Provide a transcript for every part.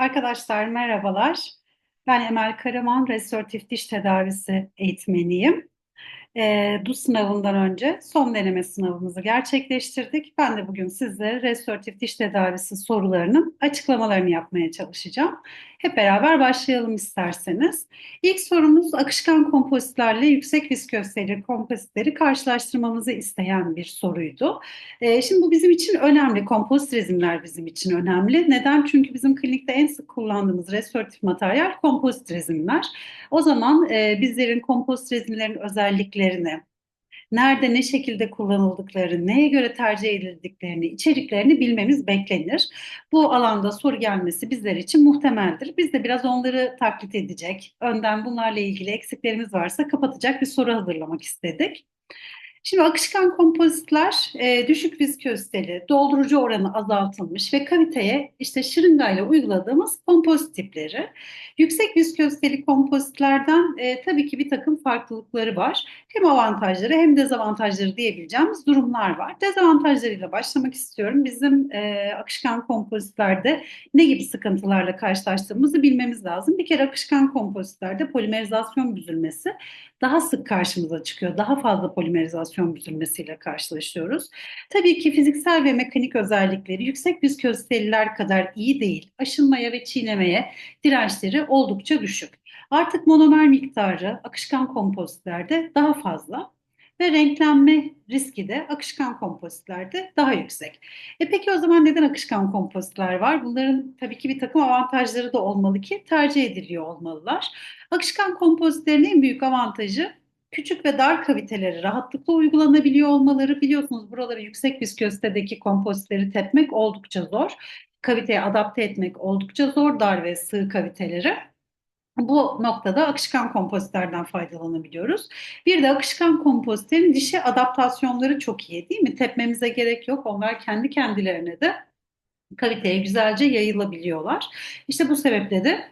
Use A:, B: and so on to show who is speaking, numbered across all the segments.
A: Arkadaşlar merhabalar. Ben Emel Karaman, restoratif diş tedavisi eğitmeniyim. E, DUS sınavından önce son deneme sınavımızı gerçekleştirdik. Ben de bugün sizlere restoratif diş tedavisi sorularının açıklamalarını yapmaya çalışacağım. Hep beraber başlayalım isterseniz. İlk sorumuz akışkan kompozitlerle yüksek viskozeli kompozitleri karşılaştırmamızı isteyen bir soruydu. E, şimdi bu bizim için önemli. Kompozit rezimler bizim için önemli. Neden? Çünkü bizim klinikte en sık kullandığımız restoratif materyal kompozit rezimler. O zaman e, bizlerin kompozit rezimlerin özelliklerini, nerede ne şekilde kullanıldıkları, neye göre tercih edildiklerini, içeriklerini bilmemiz beklenir. Bu alanda soru gelmesi bizler için muhtemeldir. Biz de biraz onları taklit edecek, önden bunlarla ilgili eksiklerimiz varsa kapatacak bir soru hazırlamak istedik. Şimdi akışkan kompozitler e, düşük viskoziteli, doldurucu oranı azaltılmış ve kaviteye işte şırıngayla uyguladığımız kompozit tipleri. Yüksek viskoziteli kompozitlerden e, tabii ki bir takım farklılıkları var. Hem avantajları hem dezavantajları diyebileceğimiz durumlar var. Dezavantajlarıyla başlamak istiyorum. Bizim e, akışkan kompozitlerde ne gibi sıkıntılarla karşılaştığımızı bilmemiz lazım. Bir kere akışkan kompozitlerde polimerizasyon büzülmesi daha sık karşımıza çıkıyor. Daha fazla polimerizasyon büzülmesiyle karşılaşıyoruz. Tabii ki fiziksel ve mekanik özellikleri yüksek viskoziteliler kadar iyi değil. Aşınmaya ve çiğnemeye dirençleri oldukça düşük. Artık monomer miktarı akışkan kompozitlerde daha fazla ve renklenme riski de akışkan kompozitlerde daha yüksek. E peki o zaman neden akışkan kompozitler var? Bunların tabii ki bir takım avantajları da olmalı ki tercih ediliyor olmalılar. Akışkan kompozitlerin en büyük avantajı küçük ve dar kaviteleri rahatlıkla uygulanabiliyor olmaları. Biliyorsunuz buraları yüksek viskozitedeki kompozitleri tepmek oldukça zor. Kaviteye adapte etmek oldukça zor dar ve sığ kaviteleri. Bu noktada akışkan kompozitlerden faydalanabiliyoruz. Bir de akışkan kompozitlerin dişe adaptasyonları çok iyi değil mi? Tepmemize gerek yok. Onlar kendi kendilerine de kaliteye güzelce yayılabiliyorlar. İşte bu sebeple de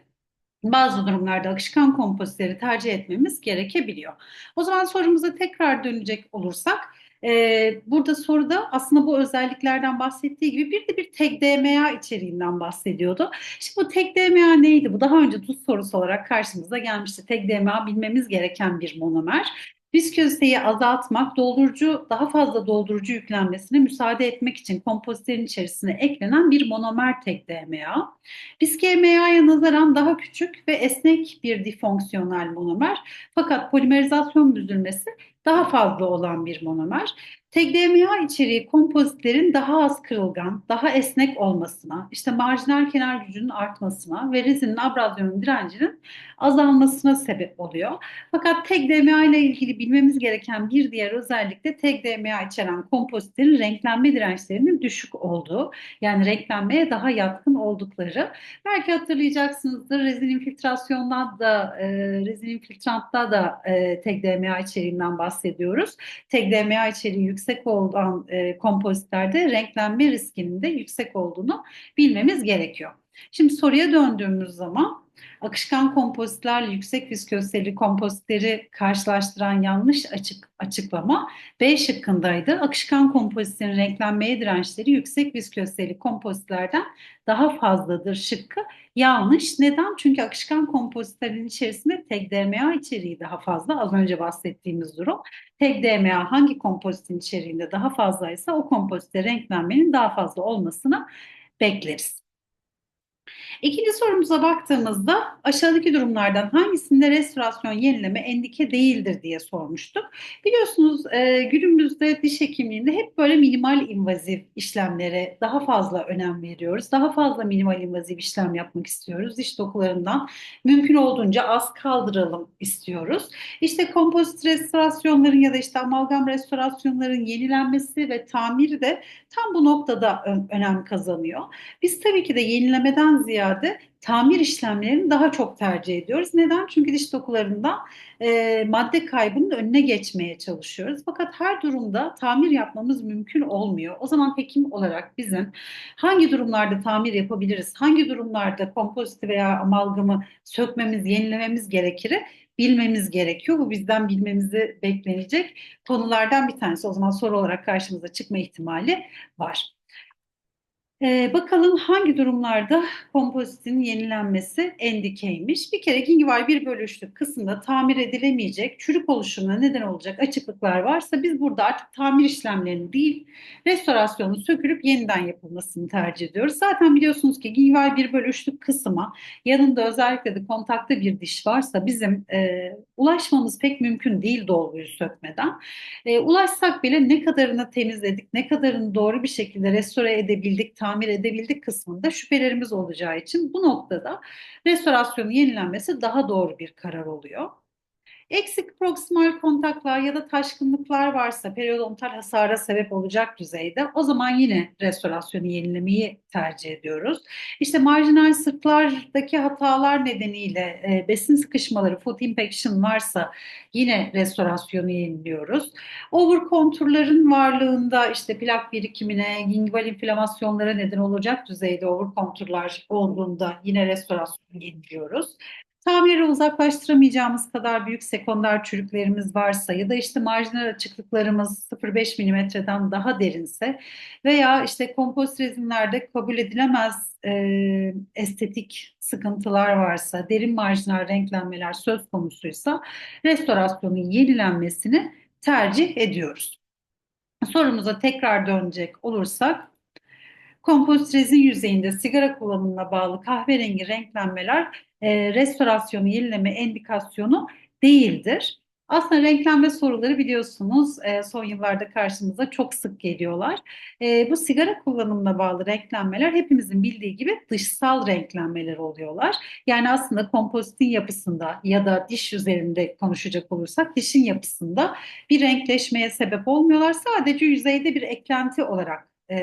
A: bazı durumlarda akışkan kompozitleri tercih etmemiz gerekebiliyor. O zaman sorumuza tekrar dönecek olursak, burada soruda aslında bu özelliklerden bahsettiği gibi bir de bir tek DMA içeriğinden bahsediyordu. Şimdi bu tek DMA neydi? Bu daha önce tuz sorusu olarak karşımıza gelmişti. Tek DMA bilmemiz gereken bir monomer. Viskoziteyi azaltmak, doldurucu daha fazla doldurucu yüklenmesine müsaade etmek için kompozitlerin içerisine eklenen bir monomer tek DMA. Bis-GMA'ya nazaran daha küçük ve esnek bir difonksiyonel monomer fakat polimerizasyon büzülmesi daha fazla olan bir monomer. TGMA içeriği kompozitlerin daha az kırılgan, daha esnek olmasına, işte marjinal kenar gücünün artmasına ve rezinin abrazyonun direncinin azalmasına sebep oluyor. Fakat TGMA ile ilgili bilmemiz gereken bir diğer özellik de TGMA içeren kompozitlerin renklenme dirençlerinin düşük olduğu, yani renklenmeye daha yatkın oldukları. Belki hatırlayacaksınızdır rezin infiltrasyondan da, e, rezin infiltrantta da e, TGMA içeriğinden bahsediyoruz. TGMA içeriği yüksek olan e, kompozitlerde renklenme riskinin de yüksek olduğunu bilmemiz gerekiyor. Şimdi soruya döndüğümüz zaman akışkan kompozitlerle yüksek viskoziteli kompozitleri karşılaştıran yanlış açık açıklama B şıkkındaydı. Akışkan kompozitlerin renklenmeye dirençleri yüksek viskoziteli kompozitlerden daha fazladır şıkkı. Yanlış. Neden? Çünkü akışkan kompozitlerin içerisinde tek DMA içeriği daha fazla. Az önce bahsettiğimiz durum. Tek DMA hangi kompozitin içeriğinde daha fazlaysa o kompozite renklenmenin daha fazla olmasını bekleriz. İkinci sorumuza baktığımızda aşağıdaki durumlardan hangisinde restorasyon yenileme endike değildir diye sormuştuk. Biliyorsunuz e, günümüzde diş hekimliğinde hep böyle minimal invazif işlemlere daha fazla önem veriyoruz. Daha fazla minimal invazif işlem yapmak istiyoruz. Diş dokularından mümkün olduğunca az kaldıralım istiyoruz. İşte kompozit restorasyonların ya da işte amalgam restorasyonların yenilenmesi ve tamiri de tam bu noktada önem kazanıyor. Biz tabii ki de yenilemeden ziyade tamir işlemlerini daha çok tercih ediyoruz. Neden? Çünkü diş dokularında e, madde kaybının önüne geçmeye çalışıyoruz. Fakat her durumda tamir yapmamız mümkün olmuyor. O zaman hekim olarak bizim hangi durumlarda tamir yapabiliriz, hangi durumlarda kompoziti veya amalgamı sökmemiz, yenilememiz gerekir bilmemiz gerekiyor. Bu bizden bilmemizi beklenecek konulardan bir tanesi. O zaman soru olarak karşımıza çıkma ihtimali var. Ee, bakalım hangi durumlarda kompozitin yenilenmesi endikeymiş. Bir kere gingival bir bölü üçlük kısımda tamir edilemeyecek çürük oluşumuna neden olacak açıklıklar varsa biz burada artık tamir işlemlerini değil restorasyonu sökülüp yeniden yapılmasını tercih ediyoruz. Zaten biliyorsunuz ki gingival bir bölü üçlük kısma yanında özellikle de kontakta bir diş varsa bizim e, ulaşmamız pek mümkün değil dolguyu sökmeden. E, ulaşsak bile ne kadarını temizledik, ne kadarını doğru bir şekilde restore edebildik, tamir edebildik kısmında şüphelerimiz olacağı için bu noktada restorasyonun yenilenmesi daha doğru bir karar oluyor. Eksik proksimal kontaklar ya da taşkınlıklar varsa periodontal hasara sebep olacak düzeyde o zaman yine restorasyonu yenilemeyi tercih ediyoruz. İşte marjinal sırtlardaki hatalar nedeniyle e, besin sıkışmaları, foot infection varsa yine restorasyonu yeniliyoruz. Over konturların varlığında işte plak birikimine, gingival inflamasyonlara neden olacak düzeyde over konturlar olduğunda yine restorasyonu yeniliyoruz. Tamiri uzaklaştıramayacağımız kadar büyük sekonder çürüklerimiz varsa ya da işte marjinal açıklıklarımız 0,5 milimetreden daha derinse veya işte kompozit rezinlerde kabul edilemez e, estetik sıkıntılar varsa, derin marjinal renklenmeler söz konusuysa restorasyonun yenilenmesini tercih ediyoruz. Sorumuza tekrar dönecek olursak Kompozit rezin yüzeyinde sigara kullanımına bağlı kahverengi renklenmeler e, restorasyonu, yenileme endikasyonu değildir. Aslında renklenme soruları biliyorsunuz e, son yıllarda karşımıza çok sık geliyorlar. E, bu sigara kullanımına bağlı renklenmeler hepimizin bildiği gibi dışsal renklenmeler oluyorlar. Yani aslında kompozitin yapısında ya da diş üzerinde konuşacak olursak dişin yapısında bir renkleşmeye sebep olmuyorlar. Sadece yüzeyde bir eklenti olarak e,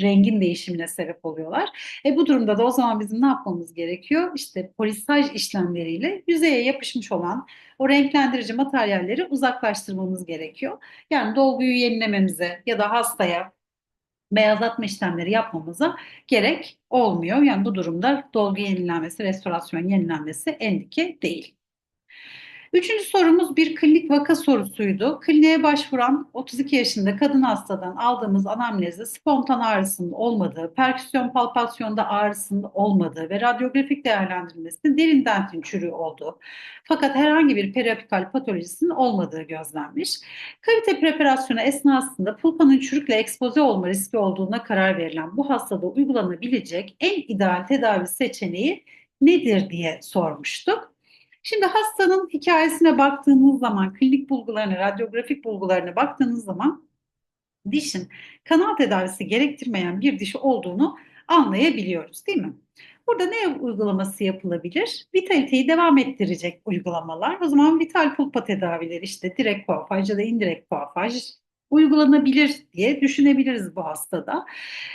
A: rengin değişimine sebep oluyorlar. E, bu durumda da o zaman bizim ne yapmamız gerekiyor? İşte polisaj işlemleriyle yüzeye yapışmış olan o renklendirici materyalleri uzaklaştırmamız gerekiyor. Yani dolguyu yenilememize ya da hastaya beyazlatma işlemleri yapmamıza gerek olmuyor. Yani bu durumda dolgu yenilenmesi, restorasyon yenilenmesi endike değil. Üçüncü sorumuz bir klinik vaka sorusuydu. Kliniğe başvuran 32 yaşında kadın hastadan aldığımız anamnezde spontan ağrısının olmadığı, perküsyon palpasyonda ağrısının olmadığı ve radyografik değerlendirilmesinde derin dentin çürüğü olduğu. Fakat herhangi bir periapikal patolojisinin olmadığı gözlenmiş. Kalite preparasyonu esnasında pulpanın çürükle ekspoze olma riski olduğuna karar verilen bu hastada uygulanabilecek en ideal tedavi seçeneği nedir diye sormuştuk. Şimdi hastanın hikayesine baktığınız zaman, klinik bulgularına, radyografik bulgularına baktığınız zaman dişin kanal tedavisi gerektirmeyen bir diş olduğunu anlayabiliyoruz değil mi? Burada ne uygulaması yapılabilir? Vitaliteyi devam ettirecek uygulamalar. O zaman vital pulpa tedavileri işte direkt kuafaj ya da indirekt kuafaj uygulanabilir diye düşünebiliriz bu hastada.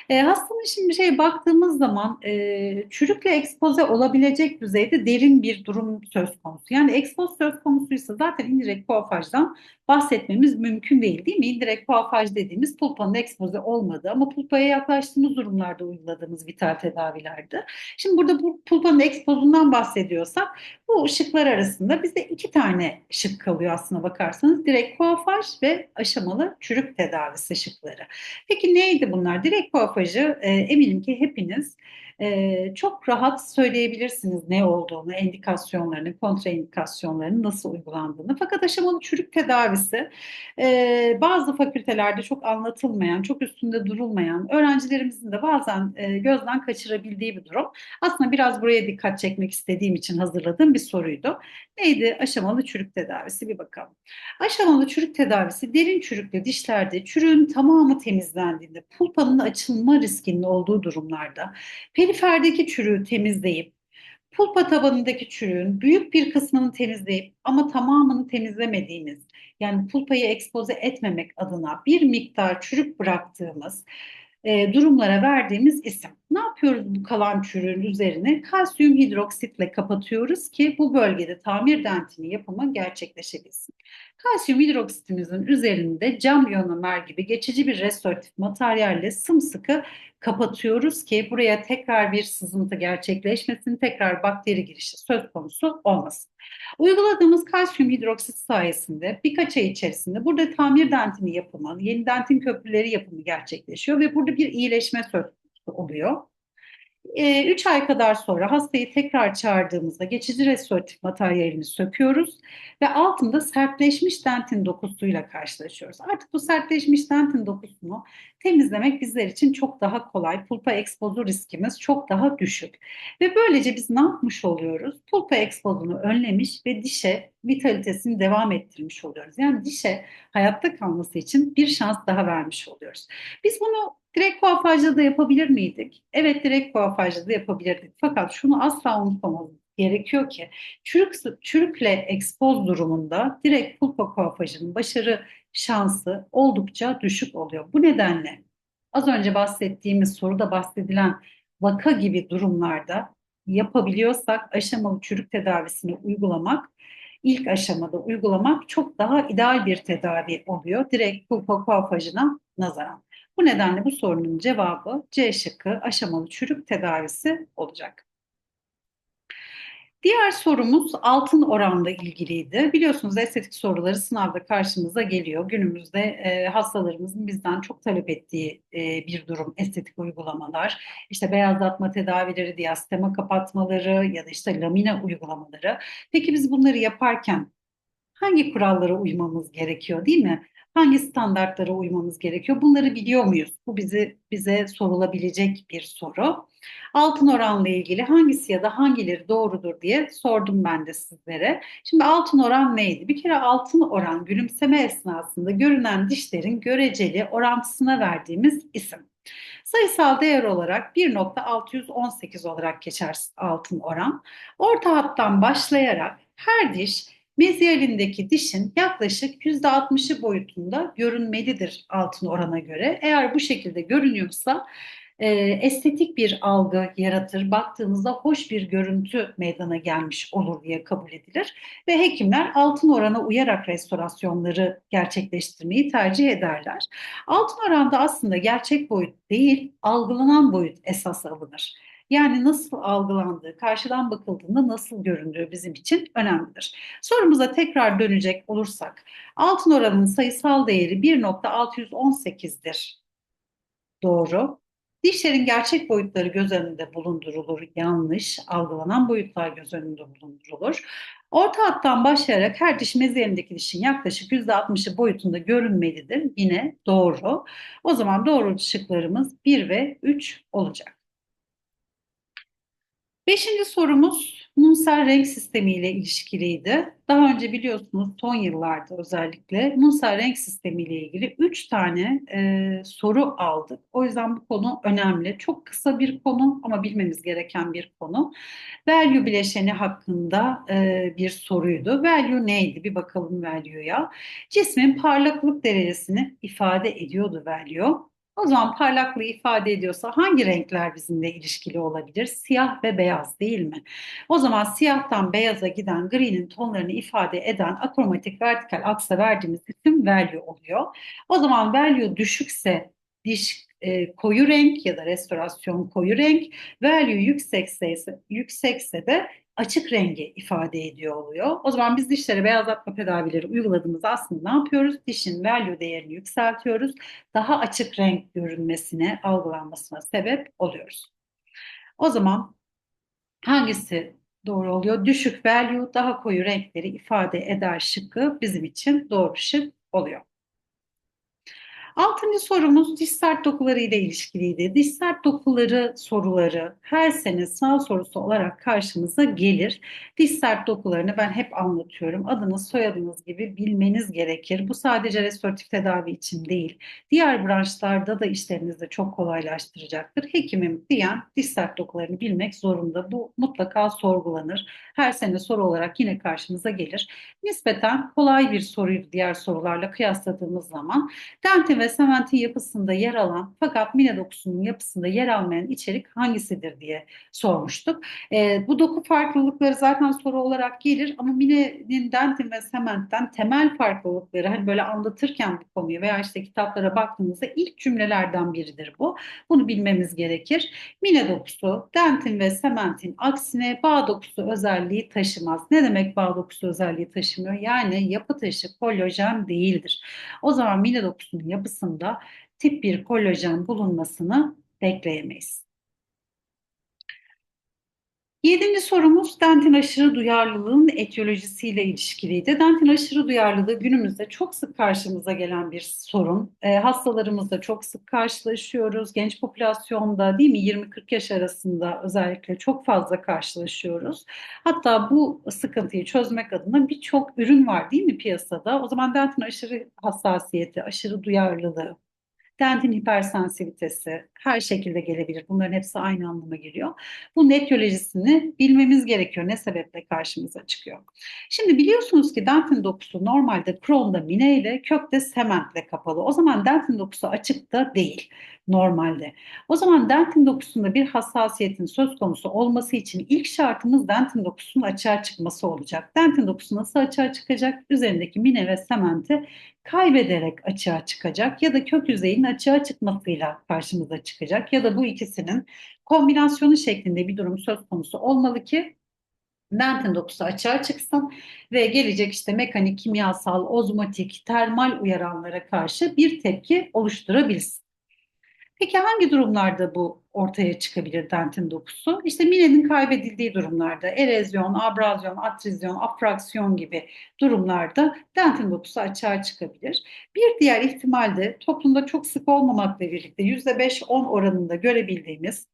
A: E, hastanın şimdi şey baktığımız zaman e, çürükle ekspoze olabilecek düzeyde derin bir durum söz konusu. Yani ekspoz söz konusuysa zaten indirekt kuafajdan bahsetmemiz mümkün değil değil mi? İndirekt kuafaj dediğimiz pulpanın ekspoze olmadığı ama pulpaya yaklaştığımız durumlarda uyguladığımız vital tedavilerdi. Şimdi burada bu pulpanın ekspozundan bahsediyorsak bu ışıklar arasında bize iki tane şık kalıyor aslına bakarsanız. Direkt kuafaj ve aşamalı çürük tedavisi şıkları. Peki neydi bunlar? Direkt kuafajı e, eminim ki hepiniz e, çok rahat söyleyebilirsiniz ne olduğunu, endikasyonlarını, kontraindikasyonlarını nasıl uygulandığını. Fakat aşamalı çürük tedavisi e, bazı fakültelerde çok anlatılmayan, çok üstünde durulmayan, öğrencilerimizin de bazen e, gözden kaçırabildiği bir durum. Aslında biraz buraya dikkat çekmek istediğim için hazırladığım bir soruydu. Neydi aşamalı çürük tedavisi bir bakalım. Aşamalı çürük tedavisi derin çürüklü dişlerde çürüğün tamamı temizlendiğinde pulpanın açılma riskinin olduğu durumlarda periferdeki çürüğü temizleyip pulpa tabanındaki çürüğün büyük bir kısmını temizleyip ama tamamını temizlemediğimiz yani pulpayı ekspoze etmemek adına bir miktar çürük bıraktığımız e, durumlara verdiğimiz isim. Ne yapıyoruz bu kalan çürüğün üzerine? Kalsiyum hidroksitle kapatıyoruz ki bu bölgede tamir dentini yapımı gerçekleşebilsin. Kalsiyum hidroksitimizin üzerinde cam ionomer gibi geçici bir restoratif materyalle sımsıkı kapatıyoruz ki buraya tekrar bir sızıntı gerçekleşmesin, tekrar bakteri girişi söz konusu olmasın. Uyguladığımız kalsiyum hidroksit sayesinde birkaç ay içerisinde burada tamir dentini yapımı, yeni dentin köprüleri yapımı gerçekleşiyor ve burada bir iyileşme söz oluyor. 3 ay kadar sonra hastayı tekrar çağırdığımızda geçici restoratif materyalini söküyoruz ve altında sertleşmiş dentin dokusuyla karşılaşıyoruz. Artık bu sertleşmiş dentin dokusunu temizlemek bizler için çok daha kolay. Pulpa ekspozu riskimiz çok daha düşük. Ve böylece biz ne yapmış oluyoruz? Pulpa ekspozunu önlemiş ve dişe vitalitesini devam ettirmiş oluyoruz. Yani dişe hayatta kalması için bir şans daha vermiş oluyoruz. Biz bunu Direkt kuafajda da yapabilir miydik? Evet direkt kuafajda da yapabilirdik. Fakat şunu asla unutmamamız gerekiyor ki çürük, çürükle ekspoz durumunda direkt pulpa kuafajının başarı şansı oldukça düşük oluyor. Bu nedenle az önce bahsettiğimiz soruda bahsedilen vaka gibi durumlarda yapabiliyorsak aşamalı çürük tedavisini uygulamak ilk aşamada uygulamak çok daha ideal bir tedavi oluyor. Direkt pulpa nazaran. Bu nedenle bu sorunun cevabı C şıkkı aşamalı çürük tedavisi olacak. Diğer sorumuz altın oranla ilgiliydi. Biliyorsunuz estetik soruları sınavda karşımıza geliyor. Günümüzde e, hastalarımızın bizden çok talep ettiği e, bir durum estetik uygulamalar. İşte beyazlatma tedavileri, diastema kapatmaları ya da işte lamine uygulamaları. Peki biz bunları yaparken hangi kurallara uymamız gerekiyor değil mi? Hangi standartlara uymamız gerekiyor? Bunları biliyor muyuz? Bu bizi bize sorulabilecek bir soru. Altın oranla ilgili hangisi ya da hangileri doğrudur diye sordum ben de sizlere. Şimdi altın oran neydi? Bir kere altın oran gülümseme esnasında görünen dişlerin göreceli orantısına verdiğimiz isim. Sayısal değer olarak 1.618 olarak geçer altın oran. Orta hattan başlayarak her diş Meziyelindeki dişin yaklaşık %60'ı boyutunda görünmelidir altın orana göre. Eğer bu şekilde görünüyorsa e, estetik bir algı yaratır. Baktığımızda hoş bir görüntü meydana gelmiş olur diye kabul edilir. Ve hekimler altın orana uyarak restorasyonları gerçekleştirmeyi tercih ederler. Altın oranda aslında gerçek boyut değil, algılanan boyut esas alınır. Yani nasıl algılandığı, karşıdan bakıldığında nasıl göründüğü bizim için önemlidir. Sorumuza tekrar dönecek olursak, altın oranının sayısal değeri 1.618'dir. Doğru. Dişlerin gerçek boyutları göz önünde bulundurulur, yanlış, algılanan boyutlar göz önünde bulundurulur. Orta hattan başlayarak her diş meziyendeki dişin yaklaşık %60'ı boyutunda görünmelidir. Yine doğru. O zaman doğru şıklarımız 1 ve 3 olacak. Beşinci sorumuz Munsel renk sistemi ile ilişkiliydi. Daha önce biliyorsunuz son yıllarda özellikle Munsel renk sistemi ile ilgili üç tane e, soru aldık. O yüzden bu konu önemli. Çok kısa bir konu ama bilmemiz gereken bir konu. Value bileşeni hakkında e, bir soruydu. Value neydi? Bir bakalım value'ya. Cismin parlaklık derecesini ifade ediyordu value. O zaman parlaklığı ifade ediyorsa hangi renkler bizimle ilişkili olabilir? Siyah ve beyaz değil mi? O zaman siyahtan beyaza giden gri'nin tonlarını ifade eden akromatik vertikal aksa verdiğimiz isim value oluyor. O zaman value düşükse diş e, koyu renk ya da restorasyon koyu renk, value yüksekse, yüksekse de açık rengi ifade ediyor oluyor. O zaman biz dişlere beyazlatma tedavileri uyguladığımızda aslında ne yapıyoruz? Dişin value değerini yükseltiyoruz. Daha açık renk görünmesine, algılanmasına sebep oluyoruz. O zaman hangisi doğru oluyor? Düşük value daha koyu renkleri ifade eder şıkkı bizim için doğru şık oluyor. Altıncı sorumuz diş sert dokuları ile ilişkiliydi. Diş sert dokuları soruları her sene sınav sorusu olarak karşımıza gelir. Diş sert dokularını ben hep anlatıyorum. Adınız soyadınız gibi bilmeniz gerekir. Bu sadece restoratif tedavi için değil. Diğer branşlarda da işlerinizi çok kolaylaştıracaktır. Hekimim diyen diş sert dokularını bilmek zorunda. Bu mutlaka sorgulanır. Her sene soru olarak yine karşımıza gelir. Nispeten kolay bir soruyu diğer sorularla kıyasladığımız zaman dentin ve ve sementin yapısında yer alan fakat mine dokusunun yapısında yer almayan içerik hangisidir diye sormuştuk. E, bu doku farklılıkları zaten soru olarak gelir ama minenin dentin ve sementten temel farklılıkları hani böyle anlatırken bu konuyu veya işte kitaplara baktığımızda ilk cümlelerden biridir bu. Bunu bilmemiz gerekir. Mine dokusu dentin ve sementin aksine bağ dokusu özelliği taşımaz. Ne demek bağ dokusu özelliği taşımıyor? Yani yapı taşı kolajen değildir. O zaman mine dokusunun yapısı yapısında tip 1 kolajen bulunmasını bekleyemeyiz. Yedinci sorumuz dentin aşırı duyarlılığın etiyolojisiyle ilişkiliydi. Dentin aşırı duyarlılığı günümüzde çok sık karşımıza gelen bir sorun. E, hastalarımızda çok sık karşılaşıyoruz. Genç popülasyonda değil mi 20-40 yaş arasında özellikle çok fazla karşılaşıyoruz. Hatta bu sıkıntıyı çözmek adına birçok ürün var değil mi piyasada? O zaman dentin aşırı hassasiyeti, aşırı duyarlılığı, Dentin hipersensivitesi her şekilde gelebilir. Bunların hepsi aynı anlama geliyor. Bu etiyolojisini bilmemiz gerekiyor. Ne sebeple karşımıza çıkıyor? Şimdi biliyorsunuz ki dentin dokusu normalde kronda mine ile kökte sementle kapalı. O zaman dentin dokusu açık da değil normalde. O zaman dentin dokusunda bir hassasiyetin söz konusu olması için ilk şartımız dentin dokusunun açığa çıkması olacak. Dentin dokusu nasıl açığa çıkacak? Üzerindeki mine ve sementi kaybederek açığa çıkacak ya da kök yüzeyinin açığa çıkmasıyla karşımıza çıkacak ya da bu ikisinin kombinasyonu şeklinde bir durum söz konusu olmalı ki dentin dokusu açığa çıksın ve gelecek işte mekanik, kimyasal, ozmotik, termal uyaranlara karşı bir tepki oluşturabilsin. Peki hangi durumlarda bu ortaya çıkabilir dentin dokusu? İşte minenin kaybedildiği durumlarda, erozyon, abrazyon, atrizyon, afraksiyon gibi durumlarda dentin dokusu açığa çıkabilir. Bir diğer ihtimal de toplumda çok sık olmamakla birlikte %5-10 oranında görebildiğimiz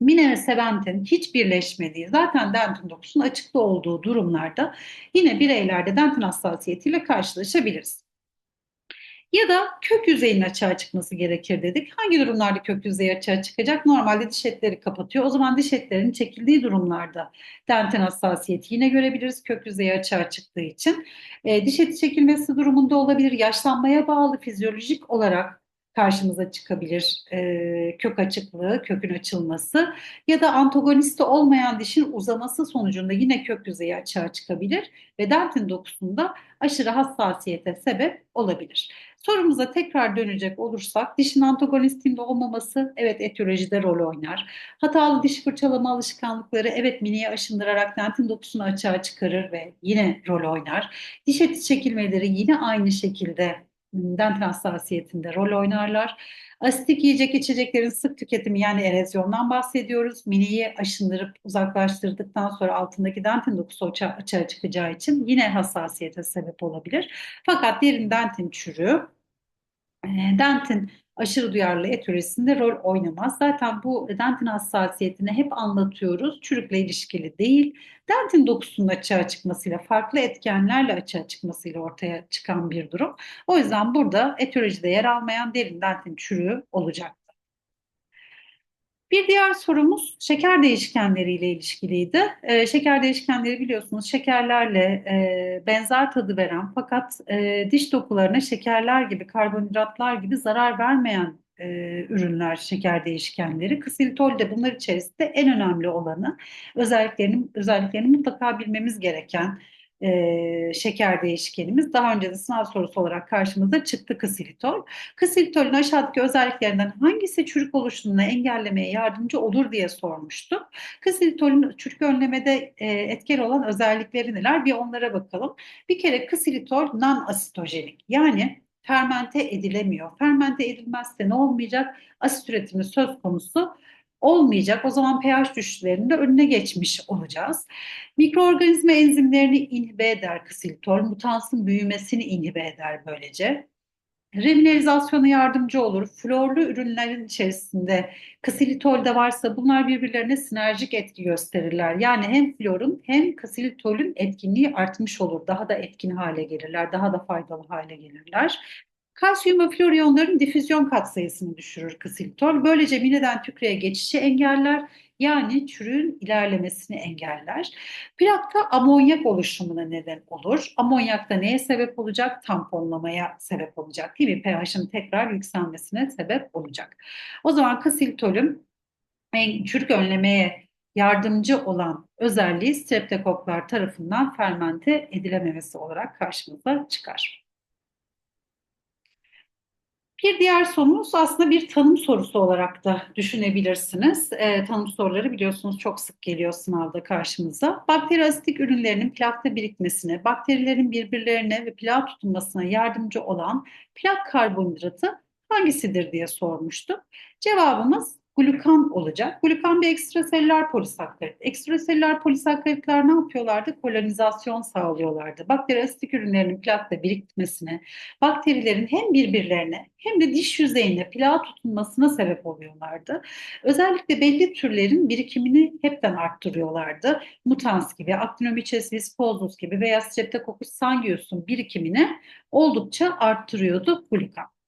A: mine ve sebentin hiç birleşmediği, zaten dentin dokusunun açıkta olduğu durumlarda yine bireylerde dentin hassasiyetiyle karşılaşabiliriz. Ya da kök yüzeyinin açığa çıkması gerekir dedik. Hangi durumlarda kök yüzeyi açığa çıkacak? Normalde diş etleri kapatıyor. O zaman diş etlerinin çekildiği durumlarda dentin hassasiyeti yine görebiliriz kök yüzeyi açığa çıktığı için. E, diş eti çekilmesi durumunda olabilir. Yaşlanmaya bağlı fizyolojik olarak karşımıza çıkabilir e, kök açıklığı, kökün açılması ya da antagonisti olmayan dişin uzaması sonucunda yine kök yüzeyi açığa çıkabilir ve dentin dokusunda aşırı hassasiyete sebep olabilir. Sorumuza tekrar dönecek olursak dişin antagonistinde olmaması evet etiyolojide rol oynar. Hatalı diş fırçalama alışkanlıkları evet miniye aşındırarak dentin dokusunu açığa çıkarır ve yine rol oynar. Diş eti çekilmeleri yine aynı şekilde dental hassasiyetinde rol oynarlar. Asitik yiyecek içeceklerin sık tüketimi yani erozyondan bahsediyoruz. Miniyi aşındırıp uzaklaştırdıktan sonra altındaki dentin dokusu açığa çıkacağı için yine hassasiyete sebep olabilir. Fakat derin dentin çürüğü, dentin aşırı duyarlı etüresinde rol oynamaz. Zaten bu dentin hassasiyetini hep anlatıyoruz. Çürükle ilişkili değil. Dentin dokusunun açığa çıkmasıyla, farklı etkenlerle açığa çıkmasıyla ortaya çıkan bir durum. O yüzden burada etiyolojide yer almayan derin dentin çürüğü olacak. Bir diğer sorumuz şeker değişkenleriyle ilişkiliydi. E, şeker değişkenleri biliyorsunuz şekerlerle e, benzer tadı veren fakat e, diş dokularına şekerler gibi, karbonhidratlar gibi zarar vermeyen e, ürünler, şeker değişkenleri. Ksilitol de bunlar içerisinde en önemli olanı. Özelliklerini, özelliklerini mutlaka bilmemiz gereken e, şeker değişkenimiz daha önce de sınav sorusu olarak karşımıza çıktı ksilitol. Ksilitolün aşağıdaki özelliklerinden hangisi çürük oluşumunu engellemeye yardımcı olur diye sormuştuk. Ksilitolün çürük önlemede e, etkili olan özellikleri neler? Bir onlara bakalım. Bir kere ksilitol non-asitojenik yani fermente edilemiyor. Fermente edilmezse ne olmayacak? Asit üretimi söz konusu olmayacak. O zaman pH düşüşlerinde önüne geçmiş olacağız. Mikroorganizma enzimlerini inhibe eder ksilitol, mutansın büyümesini inhibe eder böylece. Remineralizasyona yardımcı olur. Florlu ürünlerin içerisinde ksilitol de varsa bunlar birbirlerine sinerjik etki gösterirler. Yani hem florun hem ksilitolün etkinliği artmış olur. Daha da etkin hale gelirler, daha da faydalı hale gelirler. Kalsiyum ve flor iyonların difüzyon katsayısını düşürür ksilitol. Böylece mineden tükreye geçişi engeller. Yani çürüğün ilerlemesini engeller. Plakta amonyak oluşumuna neden olur. Amonyak da neye sebep olacak? Tamponlamaya sebep olacak değil mi? pH'in tekrar yükselmesine sebep olacak. O zaman ksilitolün çürük önlemeye yardımcı olan özelliği streptokoklar tarafından fermente edilememesi olarak karşımıza çıkar. Bir diğer sorumuz aslında bir tanım sorusu olarak da düşünebilirsiniz. E, tanım soruları biliyorsunuz çok sık geliyor sınavda karşımıza. Bakteri asitik ürünlerinin plakta birikmesine, bakterilerin birbirlerine ve plak tutunmasına yardımcı olan plak karbonhidratı hangisidir diye sormuştuk. Cevabımız glukan olacak. Glukan bir ekstraselüler polisakkarit. Ekstraselüler polisakkaritler ne yapıyorlardı? Kolonizasyon sağlıyorlardı. Bakteri asitik ürünlerinin plakta birikmesine, bakterilerin hem birbirlerine hem de diş yüzeyine plağa tutunmasına sebep oluyorlardı. Özellikle belli türlerin birikimini hepten arttırıyorlardı. Mutans gibi, Actinomyces viscosus gibi veya Streptococcus sangios'un birikimini oldukça arttırıyordu glukan.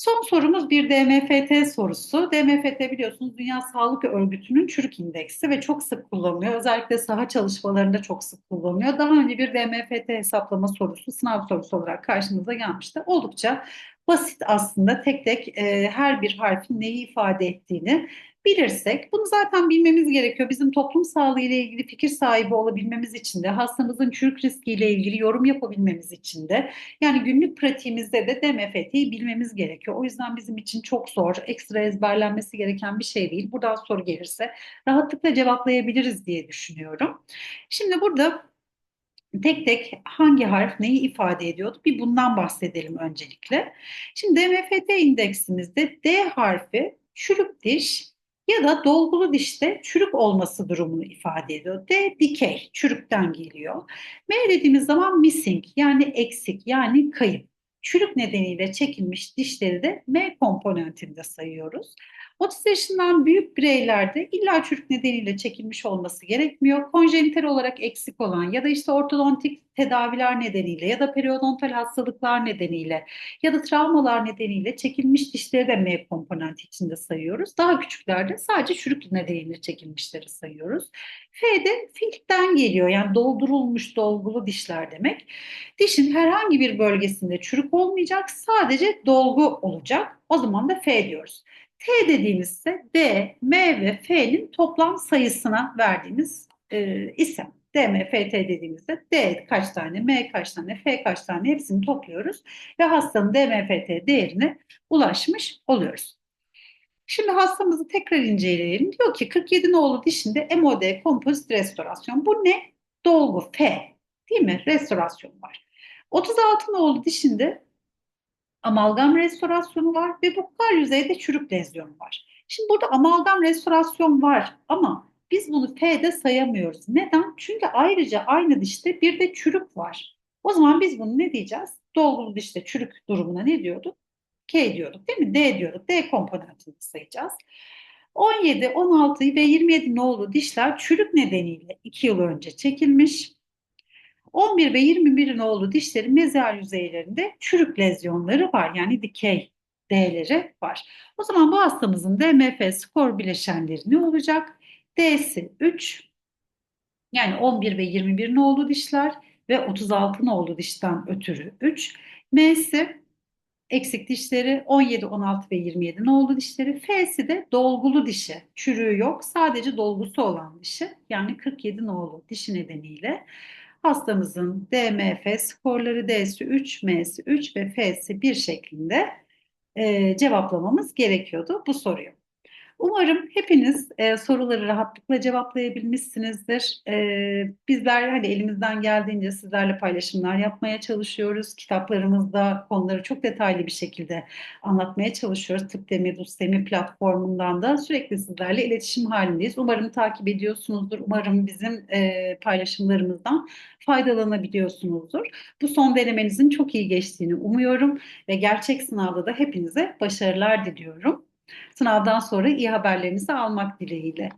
A: Son sorumuz bir DMFT sorusu. DMFT biliyorsunuz Dünya Sağlık Örgütü'nün çürük indeksi ve çok sık kullanılıyor. Özellikle saha çalışmalarında çok sık kullanılıyor. Daha önce bir DMFT hesaplama sorusu sınav sorusu olarak karşımıza gelmişti. Oldukça basit aslında tek tek e, her bir harfin neyi ifade ettiğini bilirsek, bunu zaten bilmemiz gerekiyor. Bizim toplum sağlığı ile ilgili fikir sahibi olabilmemiz için de, hastamızın çürük riski ile ilgili yorum yapabilmemiz için de, yani günlük pratiğimizde de DMFT'yi bilmemiz gerekiyor. O yüzden bizim için çok zor, ekstra ezberlenmesi gereken bir şey değil. Buradan soru gelirse rahatlıkla cevaplayabiliriz diye düşünüyorum. Şimdi burada tek tek hangi harf neyi ifade ediyordu? Bir bundan bahsedelim öncelikle. Şimdi DMFT indeksimizde D harfi çürük diş ya da dolgulu dişte çürük olması durumunu ifade ediyor. D dikey, çürükten geliyor. M dediğimiz zaman missing yani eksik yani kayıp. Çürük nedeniyle çekilmiş dişleri de M komponentinde sayıyoruz. 30 yaşından büyük bireylerde illa çürük nedeniyle çekilmiş olması gerekmiyor. Konjenital olarak eksik olan ya da işte ortodontik tedaviler nedeniyle ya da periodontal hastalıklar nedeniyle ya da travmalar nedeniyle çekilmiş dişleri de M komponenti içinde sayıyoruz. Daha küçüklerde sadece çürük nedeniyle çekilmişleri sayıyoruz. F de filtten geliyor yani doldurulmuş dolgulu dişler demek. Dişin herhangi bir bölgesinde çürük olmayacak sadece dolgu olacak. O zaman da F diyoruz. T dediğimiz ise D, M ve F'nin toplam sayısına verdiğimiz e, isim. D, M, F, T dediğimizde D kaç tane, M kaç tane, F kaç tane hepsini topluyoruz ve hastanın D, M, F, T değerine ulaşmış oluyoruz. Şimdi hastamızı tekrar inceleyelim. Diyor ki 47 nolu dişinde MOD kompozit restorasyon. Bu ne? Dolgu F değil mi? Restorasyon var. 36 nolu dişinde amalgam restorasyonu var ve bukal yüzeyde çürük lezyon var. Şimdi burada amalgam restorasyon var ama biz bunu F'de sayamıyoruz. Neden? Çünkü ayrıca aynı dişte bir de çürük var. O zaman biz bunu ne diyeceğiz? Dolgulu dişte çürük durumuna ne diyorduk? K diyorduk değil mi? D diyorduk. D komponentini sayacağız. 17, 16 ve 27 nolu dişler çürük nedeniyle 2 yıl önce çekilmiş. 11 ve 21'in oğlu dişlerin mezar yüzeylerinde çürük lezyonları var. Yani dikey D'leri var. O zaman bu hastamızın DMF skor bileşenleri ne olacak? D'si 3 yani 11 ve 21 nolu dişler ve 36 nolu dişten ötürü 3. M'si eksik dişleri 17, 16 ve 27 nolu dişleri. F'si de dolgulu dişi. Çürüğü yok. Sadece dolgusu olan dişi. Yani 47 nolu dişi nedeniyle hastamızın DMF skorları D'si 3, M'si 3 ve F'si 1 şeklinde e, cevaplamamız gerekiyordu bu soruyu. Umarım hepiniz e, soruları rahatlıkla cevaplayabilmişsinizdir. E, bizler hani elimizden geldiğince sizlerle paylaşımlar yapmaya çalışıyoruz. Kitaplarımızda konuları çok detaylı bir şekilde anlatmaya çalışıyoruz. Tıp Demi, Dustemi platformundan da sürekli sizlerle iletişim halindeyiz. Umarım takip ediyorsunuzdur. Umarım bizim e, paylaşımlarımızdan faydalanabiliyorsunuzdur. Bu son denemenizin çok iyi geçtiğini umuyorum ve gerçek sınavda da hepinize başarılar diliyorum. Sınavdan sonra iyi haberlerinizi almak dileğiyle.